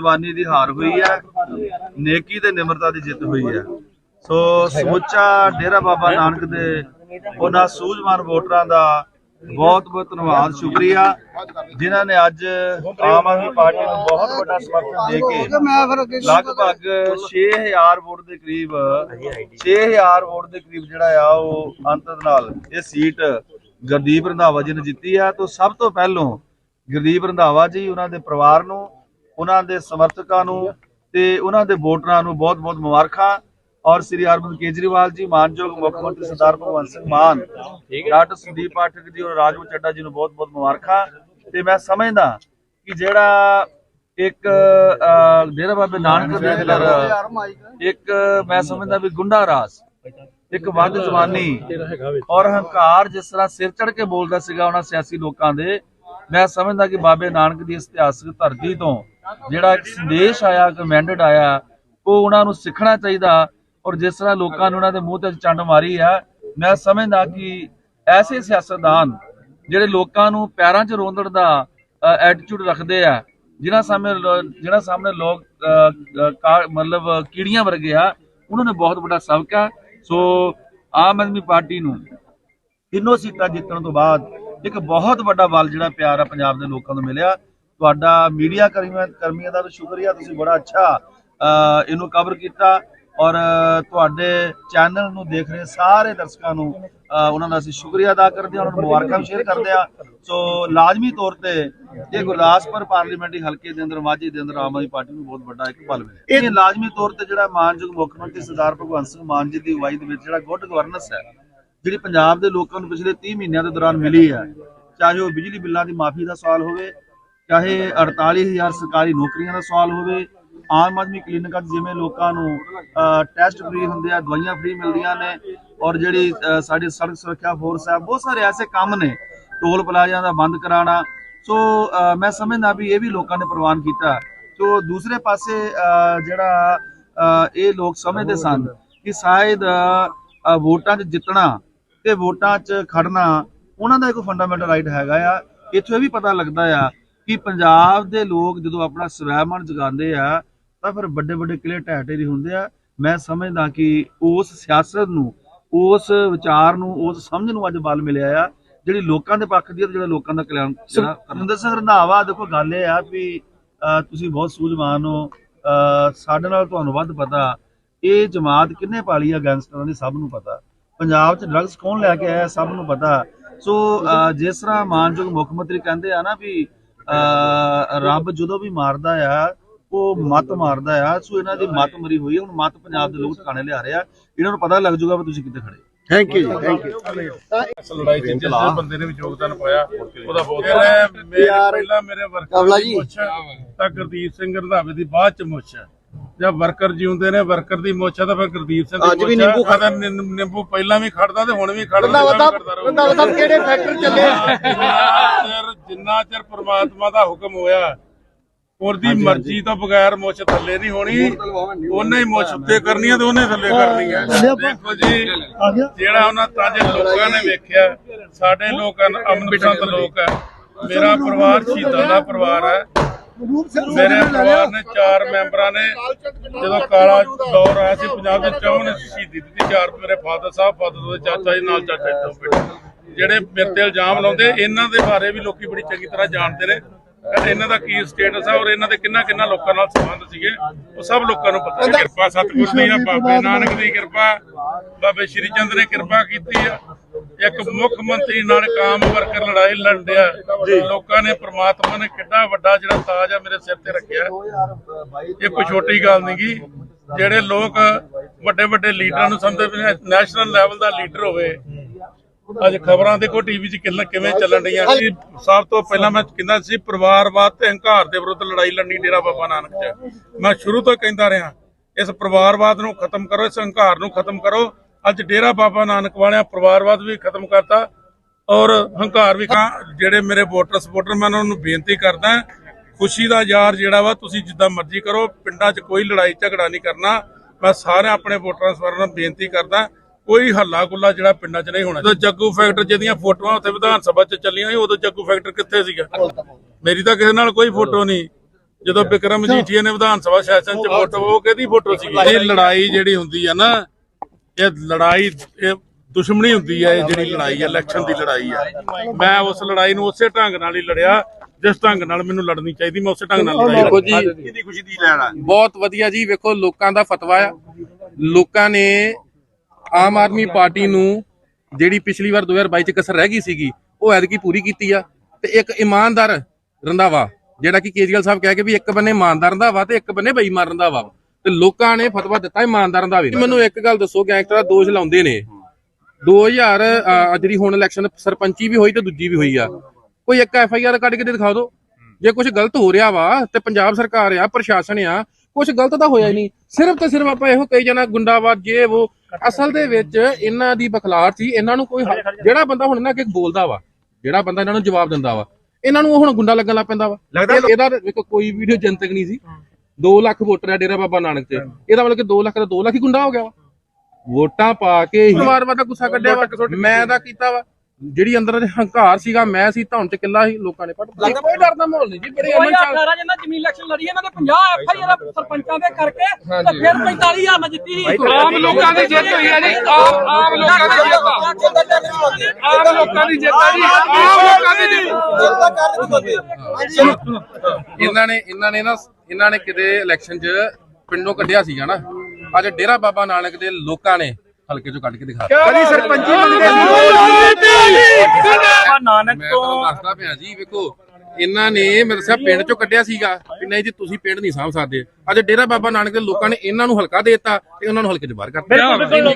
ਜਵਾਨੀ ਦੀ ਹਾਰ ਹੋਈ ਹੈ, ਨੇਕੀ ਤੇ ਨਿਮਰਤਾ ਦੀ ਜਿੱਤ ਹੋਈ ਹੈ। ਸੋ ਸਮੁੱਚਾ ਡੇਰਾ ਬਾਬਾ ਨਾਨਕ ਦੇ ਉਹਨਾਂ ਸੂਝਵਾਨ ਵੋਟਰਾਂ ਦਾ ਬਹੁਤ ਬਹੁਤ ਧੰਨਵਾਦ, ਸ਼ੁਕਰੀਆ। ਜਿਨ੍ਹਾਂ ਨੇ ਅੱਜ ਆਮ ਆਦਮੀ ਪਾਰਟੀ ਨੂੰ ਬਹੁਤ ਵੱਡਾ ਸਮਰਥਨ ਦੇ ਕੇ ਲਗਭਗ 6000 ਵੋਟ ਦੇ ਕਰੀਬ 6000 ਵੋਟ ਦੇ ਕਰੀਬ ਜਿਹੜਾ ਆ, ਉਹ ਅੰਤ ਨਾਲ ਇਹ ਸੀਟ ਗੁਰਦੀਪ ਰੰਧਾਵਾ ਜੀ ਨੇ ਜਿੱਤੀ ਆ। ਤੋਂ ਸਭ ਤੋਂ ਪਹਿਲੋਂ ਗੁਰਦੀਪ ਰੰਧਾਵਾ ਜੀ ਉਹਨਾਂ ਦੇ ਪਰਿਵਾਰ ਨੂੰ ਉਹਨਾਂ ਦੇ ਸਮਰਥਕਾਂ ਨੂੰ ਤੇ ਉਹਨਾਂ ਦੇ ਵੋਟਰਾਂ ਨੂੰ ਬਹੁਤ-ਬਹੁਤ ਮੁਬਾਰਕਾਂ। ਔਰ ਸ੍ਰੀ ਅਰਵਿੰਦ ਕੇਜਰੀਵਾਲ ਜੀ ਮਾਨਯੋਗ ਮੁੱਖ ਮੰਤਰੀ ਸਰਦਾਰ ਭਗਵੰਤ ਸਿੰਘ ਮਾਨ ਡਾਕਟਰ ਸੰਦੀਪ ਪਾਠਕ ਜੀ ਔਰ ਰਾਜਵਰ ਚੱਡਾ ਜੀ ਨੂੰ ਬਹੁਤ-ਬਹੁਤ ਮੁਬਾਰਕਾਂ। ਤੇ ਮੈਂ ਸਮਝਦਾ ਕਿ ਜਿਹੜਾ ਇੱਕ ਡੇਰਾ ਬਾਬੇ ਨਾਨਕ ਦੇ ਅੰਦਰ ਇੱਕ ਮੈਂ ਸਮਝਦਾ ਵੀ ਗੁੰਡਾ ਰਾਜ ਇੱਕ ਵੱਧ ਜਵਾਨੀ ਔਰ ਹੰਕਾਰ ਜਿਸ ਤਰ੍ਹਾਂ ਸਿਰ ਚੜ ਕੇ ਬੋਲਦਾ ਸੀਗਾ ਉਹਨਾਂ ਸਿਆਸੀ ਲੋਕਾਂ ਦੇ ਮੈਂ ਸਮਝਦਾ ਕਿ ਬਾਬੇ ਨਾਨਕ ਦੀ ਇਤਿਹਾਸਕ ਧਰਤੀ ਤੋਂ ਜਿਹੜਾ ਇੱਕ ਸੰਦੇਸ਼ ਆਇਆ ਕਮੈਂਡਡ ਆਇਆ ਉਹ ਉਹਨਾਂ ਨੂੰ ਸਿੱਖਣਾ ਚਾਹੀਦਾ ਔਰ ਜਿਸ ਤਰ੍ਹਾਂ ਲੋਕਾਂ ਨੇ ਉਹਨਾਂ ਦੇ ਮੂੰਹ ਤੇ ਚੰਡ ਮਾਰੀ ਆ ਮੈਂ ਸਮਝਦਾ ਕਿ ਐਸੇ ਸਿਆਸਤਦਾਨ ਜਿਹੜੇ ਲੋਕਾਂ ਨੂੰ ਪੈਰਾਂ 'ਚ ਰੋਂਦਣ ਦਾ ਐਟੀਟਿਊਡ ਰੱਖਦੇ ਆ ਜਿਨ੍ਹਾਂ ਸਾਹਮਣੇ ਲੋ- ਸਾਹਮਣੇ ਲੋਕ ਅ, ਮਤਲਬ ਕੀੜੀਆਂ ਵਰਗੇ ਆ ਉਹਨਾਂ ਨੇ ਬਹੁਤ ਵੱਡਾ ਸਬਕ ਆ। ਸੋ ਆਮ ਆਦਮੀ ਪਾਰਟੀ ਨੂੰ ਤਿੰਨੋਂ ਸੀਟਾਂ ਜਿੱਤਣ ਤੋਂ ਬਾਅਦ ਇੱਕ ਬਹੁਤ ਵੱਡਾ ਬਲ ਜਿਹੜਾ ਪਿਆਰ ਆ ਪੰਜਾਬ ਦੇ ਲੋਕਾਂ ਨੂੰ ਮਿਲਿਆ। ਤੁਹਾਡਾ ਮੀਡੀਆ ਕਰਮੀਆਂ ਕਰਮੀਆਂ ਦਾ ਵੀ ਸ਼ੁਕਰੀਆ ਤੁਸੀਂ ਬੜਾ ਅੱਛਾ ਇਹਨੂੰ ਕਵਰ ਕੀਤਾ ਔਰ ਤੁਹਾਡੇ ਚੈਨਲ ਨੂੰ ਦੇਖ ਰਹੇ ਸਾਰੇ ਦਰਸ਼ਕਾਂ ਨੂੰ ਉਹਨਾਂ ਦਾ ਅਸੀਂ ਸ਼ੁਕਰੀਆ ਅਦਾ ਕਰਦੇ ਹਾਂ ਉਹਨਾਂ ਨੂੰ ਮੁਬਾਰਕਾਂ ਸ਼ੇਅਰ ਕਰਦੇ ਆ ਸੋ ਲਾਜ਼ਮੀ ਤੌਰ ਤੇ ਇਹ ਗੁਰਦਾਸਪੁਰ ਪਾਰਲੀਮੈਂਟਰੀ ਹਲਕੇ ਦੇ ਅੰਦਰ ਮਾਝੇ ਦੇ ਅੰਦਰ ਆਮ ਆਦਮੀ ਪਾਰਟੀ ਨੂੰ ਬਹੁਤ ਵੱਡਾ ਇੱਕ ਬਲ ਮਿਲਿਆ। ਇਹ ਲਾਜ਼ਮੀ ਤੌਰ ਤੇ ਜਿਹੜਾ ਮਾਨਯੋਗ ਮੁੱਖ ਮੰਤਰੀ ਸਰਦਾਰ ਭਗਵੰਤ ਸਿੰਘ ਮਾਨ ਜੀ ਦੀ ਅਗਵਾਈ ਦੇ ਵਿੱਚ ਜਿਹੜਾ ਗੁੱਡ ਗਵਰਨੈਂਸ ਹੈ ਜਿਹੜੀ ਪੰਜਾਬ ਦੇ ਲੋਕਾਂ ਨੂੰ ਪਿਛਲੇ 30 ਮਹੀਨਿਆਂ ਦੇ ਦੌਰਾਨ ਮਿਲੀ ਹੈ ਚਾਹੇ ਉਹ ਬਿਜਲੀ ਬਿੱਲਾਂ ਦੀ ਮਾਫੀ ਦਾ ਸਵਾਲ ਹੋਵੇ ਚਾਹੇ 48000 ਸਰਕਾਰੀ ਨੌਕਰੀਆਂ ਦਾ ਸਵਾਲ ਹੋਵੇ, ਆਮ ਆਦਮੀ ਕਲੀਨਿਕਾਂ 'ਚ ਜਿਵੇਂ ਲੋਕਾਂ ਨੂੰ ਟੈਸਟ ਫ੍ਰੀ ਹੁੰਦੇ ਆ, ਦਵਾਈਆਂ ਫ੍ਰੀ ਮਿਲਦੀਆਂ ਨੇ ਔਰ ਜਿਹੜੀ ਸਾਡੀ ਸੜਕ ਸੁਰੱਖਿਆ ਫੋਰਸ ਹੈ ਬਹੁਤ ਸਾਰੇ ਐਸੇ ਕੰਮ ਨੇ, ਟੋਲ ਪਲਾਜ਼ਿਆਂ ਦਾ ਬੰਦ ਕਰਾਉਣਾ। ਸੋ ਮੈਂ ਸਮਝਦਾ ਵੀ ਇਹ ਵੀ ਲੋਕਾਂ ਨੇ ਪ੍ਰਵਾਨ ਕੀਤਾ। ਸੋ ਦੂਸਰੇ ਪਾਸੇ ਜਿਹੜਾ ਇਹ ਲੋਕ ਸਮਝਦੇ ਸਨ ਕਿ ਸ਼ਾਇਦ ਵੋਟਾਂ 'ਚ ਜਿੱਤਣਾ ਤੇ ਵੋਟਾਂ 'ਚ ਖੜਨਾ, ਉਹਨਾਂ ਦਾ ਇੱਕ ਫੰਡਾਮੈਂਟਲ ਰਾਈਟ ਹੈਗਾ ਆ। ਇੱਥੋਂ ਇਹ ਵੀ ਪਤਾ ਲੱਗਦਾ ਆ ਕਿ ਪੰਜਾਬ ਦੇ ਲੋਕ ਜਦੋਂ ਆਪਣਾ ਸਵੈਮਾਨ ਜਗਾਉਂਦੇ ਆ ਤਾਂ ਫਿਰ ਵੱਡੇ ਵੱਡੇ ਕਿਲੇ ਢਾਟੇ ਦੀ ਹੁੰਦੇ ਆ। ਮੈਂ ਸਮਝਦਾ ਕਿ ਉਸ ਸਿਆਸਤ ਨੂੰ ਉਸ ਵਿਚਾਰ ਨੂੰ ਉਸ ਸਮਝ ਨੂੰ ਅੱਜ ਬਲ ਮਿਲਿਆ ਆ ਜਿਹੜੀ ਲੋਕਾਂ ਦੇ ਪੱਖ ਦੀ ਤੇ ਜਿਹੜਾ ਲੋਕਾਂ ਦਾ ਕਲਿਆਣ ਜਿਹੜਾ ਅਰਿੰਦਰ ਸਿੰਘ ਰੰਧਾਵਾ ਦੇਖੋ ਗੱਲ ਇਹ ਆ ਵੀ ਤੁਸੀਂ ਬਹੁਤ ਸੂਝਵਾਨ ਹੋ। ਸਾਡੇ ਨਾਲ ਤੁਹਾਨੂੰ ਵੱਧ ਪਤਾ ਇਹ ਜਮਾਤ ਕਿੰਨੇ ਪਾਲੀ ਆ ਗੈਂਗਸਟਰਾਂ ਦੀ ਸਭ ਨੂੰ ਪਤਾ। ਪੰਜਾਬ 'ਚ ਡਰੱਗਸ ਕੌਣ ਲੈ ਕੇ ਆਇਆ ਸਭ ਨੂੰ ਪਤਾ। ਸੋ ਜਿਸ ਤਰ੍ਹਾਂ ਮਾਨਯੋਗ ਮੁੱਖ ਮੰਤਰੀ ਕਹਿੰਦੇ ਆ ਨਾ ਵੀ ਰੱਬ ਜਦੋਂ ਵੀ ਮਾਰਦਾ ਆ ਉਹ ਮਤ ਮਾਰਦਾ ਆ ਸੋ ਇਹਨਾਂ ਦੀ ਮਤ ਮਰੀ ਹੋਈ ਹੈ ਹੁਣ ਮਤ ਪੰਜਾਬ ਦੇ ਲੋਕ ਟਿਕਾਣੇ ਲਿਆ ਰਹੇ ਆ ਇਹਨਾਂ ਨੂੰ ਪਤਾ ਲੱਗ ਜਾਊਗਾ ਵੀ ਤੁਸੀਂ ਕਿੱਥੇ ਖੜੇ। Thank you ji thank you ਇਸ ਲੜਾਈ ਚ ਜਿਸ ਬੰਦੇ ਨੇ ਵੀ ਯੋਗਦਾਨ ਪਾਇਆ ਉਹਦਾ ਬਹੁਤ ਪਹਿਲਾਂ ਮੇਰੇ ਵਰਕਰ ਜੀ। ਦੀ ਮੁੱਛ ਤਾਂ ਗੁਰਦੀਪ ਸਿੰਘ ਰੰਧਾਵੇ ਦੀ ਬਾਅਦ ਚ ਮੁੱਛ ਹੈ। ਜਦ ਵਰਕਰ ਜਿਉਂਦੇ ਨੇ ਵਰਕਰ ਦੀ ਮੁੱਛ ਤਾਂ ਫਿਰ ਗੁਰਦੀਪ ਸਿੰਘ ਅੱਜ ਵੀ। ਨਿੰਬੂ ਨਿੰ- ਨਿੰਬੂ ਪਹਿਲਾਂ ਵੀ ਖੜਦਾ ਤੇ ਹੁਣ ਵੀ ਖੜਦਾ। ਰੰਧਾਵਾ ਸਾਹਿਬ ਕਿਹੜੇ ਫੈਕਟਰ ਚੱਲੇ ਆ? ਜਿੰਨਾ ਚਿਰ ਪ੍ਰਮਾਤਮਾ ਦਾ ਹੁਕਮ ਹੋਇਆ ਉਹਦੀ ਮਰਜ਼ੀ ਤੋਂ ਬਗੈਰ ਮੁੱਛ ਥੱਲੇ ਨਹੀਂ ਹੋਣੀ ਉਹਨੇ ਹੀ ਮੁੱਛ ਉੱਤੇ ਕਰਨੀ ਹੈ ਤੇ ਉਹਨੇ ਥੱਲੇ ਕਰਨੀ ਹੈ ਦੇਖੋ ਜੀ ਜਿਹੜਾ ਉਹਨਾਂ ਤਾਂ ਜੇ ਲੋਕਾਂ ਨੇ ਵੇਖਿਆ ਸਾਡੇ ਲੋਕ ਅਨ- ਅਮਨ ਪਸੰਦ ਲੋਕ ਹੈ ਮੇਰਾ ਪਰਿਵਾਰ ਸ਼ਹੀਦਾਂ ਦਾ ਪਰਿਵਾਰ ਹੈ ਮੇਰੇ ਪਰਿਵਾਰ ਨੇ ਚਾਰ ਮੈਂਬਰਾਂ ਨੇ ਜਦੋਂ ਕਾਲਾ ਦੌਰ ਆਇਆ ਸੀ ਪੰਜਾਬ ਦੇ ਚੌਂ ਨੇ ਸ਼ਹੀਦੀ ਦਿੱਤੀ। ਚਾਰ ਮੇਰੇ ਫਾਦਰ ਸਾਹਿਬ ਫਾਦਰ ਦੇ ਚਾਚਾ ਜੀ ਨਾਲ ਚਾਚਾ ਜੀ ਤੋਂ ਬੇਟੇ। ਜਿਹੜੇ ਮੇਰੇ ਤੇ ਇਲਜ਼ਾਮ ਲਾਉਂਦੇ ਇਹਨਾਂ ਦੇ ਬਾਰੇ ਵੀ ਲੋਕੀ ਬੜੀ ਚੰਗੀ ਤਰ੍ਹਾਂ ਜਾਣਦੇ ਨੇ। ਕਿ ਇਹਨਾਂ ਦਾ ਕੀ ਸਟੇਟਸ ਹੈ ਔਰ ਇਹਨਾਂ ਦੇ ਕਿੰਨਾ ਕਿੰਨਾ ਲੋਕਾਂ ਨਾਲ ਸੰਬੰਧ ਸੀਗੇ ਉਹ ਸਭ ਲੋਕਾਂ ਨੂੰ ਪਤਾ ਹੈ। ਕਿਰਪਾ ਸਤਿਗੁਰ ਦੀ ਆ ਬਾਬੇ ਨਾਨਕ ਦੀ ਕਿਰਪਾ ਬਾਬੇ ਸ਼੍ਰੀ ਚੰਦ ਨੇ ਕਿਰਪਾ ਕੀਤੀ ਆ। ਇੱਕ ਮੁੱਖ ਮੰਤਰੀ ਨਾਲ ਕਾਮ ਵਰਕਰ ਲੜਾਈ ਲੜਿਆ ਲੋਕਾਂ ਨੇ ਪ੍ਰਮਾਤਮਾ ਨੇ ਕਿੱਡਾ ਵੱਡਾ ਜਿਹੜਾ ਤਾਜ ਆ ਮੇਰੇ ਸਿਰ ਤੇ ਰੱਖਿਆ। ਇਹ ਕੋਈ ਛੋਟੀ ਗੱਲ ਨਹੀਂ ਗੀ। ਜਿਹੜੇ ਲੋਕ ਵੱਡੇ ਵੱਡੇ ਲੀਡਰਾਂ ਨੂੰ ਸਮਝਦੇ ਨੇ ਨੈਸ਼ਨਲ ਲੈਵਲ ਦਾ ਲੀਡਰ ਹੋਵੇ ਅੱਜ ਖਬਰਾਂ ਦੇਖੋ ਟੀਵੀ 'ਚ ਕਿੰਨਾ ਕਿਵੇਂ ਚੱਲਣ ਰਹੀਆਂ ਸੀ ਸਭ ਤੋਂ ਪਹਿਲਾਂ ਮੈਂ ਕਹਿੰਦਾ ਸੀ ਪਰਿਵਾਰਵਾਦ ਤੇ ਹੰਕਾਰ ਦੇ ਵਿਰੁੱਧ ਲੜਾਈ ਲੜਨੀ ਡੇਰਾ ਬਾਬਾ ਨਾਨਕ 'ਚ। ਮੈਂ ਸ਼ੁਰੂ ਤੋਂ ਕਹਿੰਦਾ ਰਿਹਾ ਇਸ ਪਰਿਵਾਰਵਾਦ ਨੂੰ ਖਤਮ ਕਰੋ ਇਸ ਹੰਕਾਰ ਨੂੰ ਖਤਮ ਕਰੋ। ਅੱਜ ਡੇਰਾ ਬਾਬਾ ਨਾਨਕ ਵਾਲਿਆਂ ਪਰਿਵਾਰਵਾਦ ਵੀ ਖਤਮ ਕਰਤਾ ਔਰ ਹੰਕਾਰ ਵੀ ਜਿਹੜੇ ਮੇਰੇ ਵੋਟਰ ਸਪੋਰਟਰ ਮੈਂ ਉਹਨਾਂ ਨੂੰ ਬੇਨਤੀ ਕਰਦਾ ਖੁਸ਼ੀ ਦਾ ਯਾਰ ਜਿਹੜਾ ਵਾ ਤੁਸੀਂ ਜਿੱਦਾਂ ਮਰਜ਼ੀ ਕਰੋ ਪਿੰਡਾਂ 'ਚ ਕੋਈ ਲੜਾਈ ਝਗੜਾ ਨਹੀਂ ਕਰਨਾ। ਮੈਂ ਸਾਰੇ ਆਪਣੇ ਵੋਟਰਾਂ ਸਵਾਰਾਂ ਨੂੰ ਬੇਨਤੀ ਕਰਦਾ ਕੋਈ ਹੱਲਾ ਗੁੱਲਾ ਜਿਹੜਾ ਪਿੰਡਾਂ 'ਚ ਨਹੀਂ ਹੋਣਾ ਜਦੋਂ ਜੱਗੂ ਫੈਕਟਰ ਜਿਹਦੀਆਂ ਫੋਟੋਆਂ ਉੱਥੇ ਵਿਧਾਨ ਸਭਾ 'ਚ ਚੱਲੀਆਂ ਸੀ ਉਦੋਂ ਜੱਗੂ ਫੈਕਟਰ ਕਿੱਥੇ ਸੀਗਾ? ਮੇਰੀ ਤਾਂ ਕਿਸੇ ਨਾਲ ਕੋਈ ਫੋਟੋ ਨਹੀਂ। ਜਦੋਂ ਵਿਕਰਮ ਜੀਠੀਆ ਨੇ ਵਿਧਾਨ ਸਭਾ ਸੈਸ਼ਨ 'ਚ ਫੋਟੋ ਉਹ ਕਿਹਦੀ ਫੋਟੋ ਸੀ ਇਹ ਲੜਾਈ ਜਿਹੜੀ ਹੁੰਦੀ ਆ ਨਾ ਇਹ ਲੜਾਈ ਇਹ ਦੁਸ਼ਮਣੀ ਹੁੰਦੀ ਹੈ ਇਹ ਜਿਹੜੀ ਲੜਾਈ ਹੈ ਇਲੈਕਸ਼ਨ ਦੀ ਲੜਾਈ ਹੈ ਮੈਂ ਉਸ ਲੜਾਈ ਨੂੰ ਉਸੇ ਢੰਗ ਨਾਲ ਹੀ ਲੜਿਆ ਜਿਸ ਢੰਗ ਨਾਲ ਮੈਨੂੰ ਲੜਨੀ ਚਾਹੀਦੀ ਮੈਂ ਉਸੇ ਢੰਗ ਨਾਲ ਲੜਾਈ ਦੇਖੋ ਜੀ। ਕਿਹਦੀ ਖੁਸ਼ੀ ਦੀ ਲੈਣਾ ਬਹੁਤ ਵਧੀਆ ਜੀ ਵੇਖੋ ਲੋਕਾਂ ਦਾ ਫਤਵਾ ਆ। ਲੋਕਾਂ ਨੇ ਆਮ ਆਦਮੀ ਪਾਰਟੀ ਨੂੰ ਜਿਹੜੀ ਪਿਛਲੀ ਵਾਰ 2022 ਚ ਕਸਰ ਰਹਿ ਗਈ ਸੀਗੀ ਉਹ ਐਤਕੀ ਪੂਰੀ ਕੀਤੀ ਆ। ਤੇ ਇੱਕ ਇਮਾਨਦਾਰ ਰੰਧਾਵਾ ਜਿਹੜਾ ਕਿ ਕੇਜਰੀਵਾਲ ਸਾਹਿਬ ਕਹਿ ਕੇ ਵੀ ਇੱਕ ਬੰਨੇ ਇਮਾਨਦਾਰ ਰੰਧਾਵਾ ਤੇ ਇੱਕ ਬੰਨੇ ਬੇਈਮਾਨ ਰੰਧਾਵਾ ਤੇ ਲੋਕਾਂ ਨੇ ਫਤਵਾ ਦਿੱਤਾ ਇਮਾਨਦਾਰ ਰੰਧਾਵੇ ਮੈਨੂੰ ਇੱਕ ਗੱਲ ਦੱਸੋ ਗੈਂਗਸਟਰ ਦੋਸ਼ ਲਾਉਂਦੇ ਨੇ। 2000 ਅ, ਜਿਹੜੀ ਹੁਣ ਇਲੈਕਸ਼ਨ ਸਰਪੰਚੀ ਵੀ ਹੋਈ ਤੇ ਦੂਜੀ ਵੀ ਹੋਈ ਆ। ਕੋਈ ਇੱਕ ਐਫ ਆਈ ਆਰ ਕੱਢ ਕੇ ਦਿਖਾ ਦਿਓ ਜੇ ਕੁਝ ਗਲਤ ਹੋ ਰਿਹਾ ਵਾ ਤੇ ਪੰਜਾਬ ਸਰਕਾਰ ਆ ਪ੍ਰਸ਼ਾਸਨ ਆ ਕੁਝ ਗਲਤ ਤਾਂ ਹੋਇਆ ਹੀ ਨਹੀਂ। ਸਿਰਫ ਤੇ ਸਿਰਫ ਆਪਾਂ ਇਹੋ ਕਹੀ ਜਾਣਾ ਗੁੰਡਾਵਾਦ ਜੇ ਉਹ ਅਸਲ ਦੇ ਵਿੱਚ ਇਹਨਾਂ ਦੀ ਬਖਲਾਰ ਸੀ ਇਹਨਾਂ ਨੂੰ ਕੋਈ ਜਿਹੜਾ ਬੰਦਾ ਹੁਣ ਇਹਨਾਂ ਅੱਗੇ ਬੋਲਦਾ ਵਾ ਜਿਹੜਾ ਬੰਦਾ ਇਹਨਾਂ ਨੂੰ ਜਵਾਬ ਦਿੰਦਾ ਵਾ ਇਹਨਾਂ ਨੂੰ ਹੁਣ ਗੁੰਡਾ ਲੱਗਣ ਲੱਗ ਪੈਂਦਾ ਵਾ। ਇਹਦਾ ਵੇਖੋ ਕੋਈ ਵੀਡੀਓ ਜਨਤਕ ਨਹੀਂ ਸੀ। 2 ਲੱਖ ਵੋਟਰ ਆ ਡੇਰਾ ਬਾਬਾ ਨਾਨਕ ਤੇ ਇਹਦਾ ਮਤਲਬ ਕਿ 2 ਲੱਖ ਦਾ 2 ਲੱਖ ਹੀ ਗੁੰਡਾ ਹੋ ਗਿਆ ਵਾ। ਵੋਟਾਂ ਪਾ ਕੇ ਹੀ ਪਰਿਵਾਰ ਦਾ ਗੁੱਸਾ ਕੱਢਿਆ ਵਾ। ਮੈਂ ਤਾਂ ਕੀਤਾ ਵਾ। ਜਿਹੜੀ ਅੰਦਰ ਦੇ ਹੰਕਾਰ ਸੀਗਾ ਮੈਂ ਸੀ ਧੌਣ ਚ ਕਿੱਲਾ ਸੀ ਲੋਕਾਂ ਨੇ ਪੱਟ ਕੋਈ ਡਰ ਦਾ ਮਾਹੌਲ ਨਹੀਂ ਜੀ ਬੜੇ ਅਮਨ ਚਾਲ 2018 ਜਿੰਨਾ ਜ਼ਮੀਨ ਇਲੈਕਸ਼ਨ ਲੜੀ ਇਹਨਾਂ ਦੇ 50 ਐਫ ਆਈ ਆਰ ਸਰਪੰਚਾਂ ਦੇ ਕਰਕੇ ਤੇ ਫਿਰ 45000 ਨਾਲ ਜਿੱਤੀ ਸੀ। ਆਮ ਲੋਕਾਂ ਦੀ ਜਿੱਤ ਹੋਈ ਹੈ ਜੀ ਆਮ ਆਮ ਲੋਕਾਂ ਦੀ ਜਿੱਤ। ਆਮ ਲੋਕਾਂ ਦੀ ਜਿੱਤ ਆ ਜੀ ਆਮ ਲੋਕਾਂ ਦੀ ਜਿੱਤ ਇਹਨਾਂ ਨੇ ਇਹਨਾਂ ਨੇ ਨਾ ਇਹਨਾਂ ਨੇ ਕਿਤੇ ਇਲੈਕਸ਼ਨ 'ਚ ਪਿੰਡੋਂ ਕੱਢਿਆ ਸੀਗਾ ਨਾ। ਅੱਜ ਡੇਰਾ ਬਾਬਾ ਨਾਨਕ ਦੇ ਲੋਕਾਂ ਨੇ ਹਲਕੇ 'ਚੋਂ ਕੱਢ ਕੇ ਦਿਖਾ ਕਦੀ ਸਰਪੰਚੀ ਮੰਗਦੇ ਨਾਨਕ ਮੈਂ ਤੁਹਾਨੂੰ ਦੱਸਦਾ ਪਿਆ ਜੀ ਵੇਖੋ ਇਹਨਾਂ ਨੇ ਮੇਰੇ ਦੱਸਿਆ ਪਿੰਡ 'ਚੋਂ ਕੱਢਿਆ ਸੀਗਾ ਕਿ ਨਹੀਂ ਜੀ ਤੁਸੀਂ ਪਿੰਡ ਨਹੀਂ ਸਾਂਭ ਸਕਦੇ। ਅੱਜ ਡੇਰਾ ਬਾਬਾ ਨਾਨਕ ਦੇ ਲੋਕਾਂ ਨੇ ਇਹਨਾਂ ਨੂੰ ਹਲਕਾ ਦੇ ਦਿੱਤਾ ਤੇ ਉਹਨਾਂ ਨੂੰ ਹਲਕੇ 'ਚ ਬਾਹਰ ਕਰਤਾ